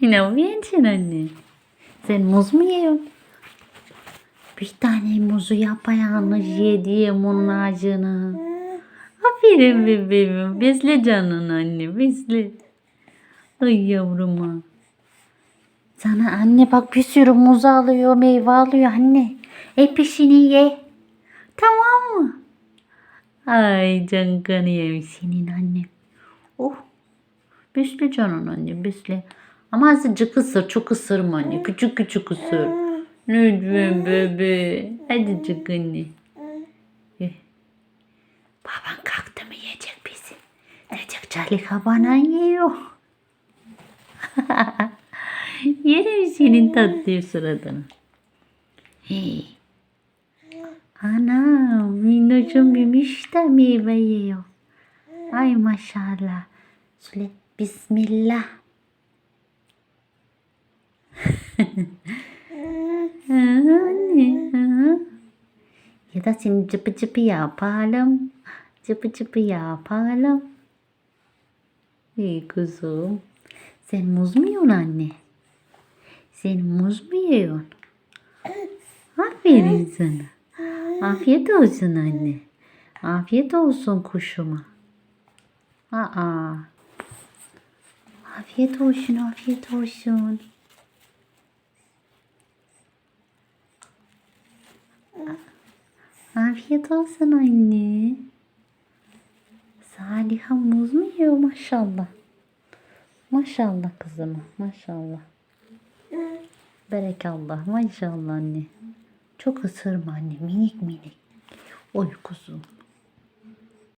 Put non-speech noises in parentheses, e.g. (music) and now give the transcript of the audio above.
Ne yensin anne? Sen muz mu yiyorsun? Bir tane muzu yapayalnız yedi onun ağacını. Aferin bebeğim. Besle canını anne besle. Ay yavruma. Sana anne bak bir sürü muz alıyor, meyve alıyor anne. Hepsini ye. Tamam mı? Ay can kanıyım senin annem. Oh. Besle canın anne besle. Ama azıcık ısır çok ısırma anne. Küçük küçük ısır. Lütfen bebe. Hadi çık anne. Eh. Baban kalktı mı yiyecek bizi. Diyecek Calika bana yiyor. (laughs) Yerim senin tatlı suratını. Hey. Ana minnoşum büyümüş de meyve yiyor. Ay maşallah. Söyle bismillah. Anne. Ya da seni cıpı cıpı yapalım. Cıpı cıpı yapalım. İyi kuzum. Sen muz mu yiyorsun anne? Sen muz mu yiyorsun? Aferin sana. Afiyet olsun anne. Afiyet olsun kuşuma. Aa. Afiyet olsun, afiyet olsun. Afiyet olsun anne. Saliha muz mu yiyor maşallah. Maşallah kızım, maşallah. Berekallah, maşallah anne. Çok ısırma anne, minik minik. Oy kuzum.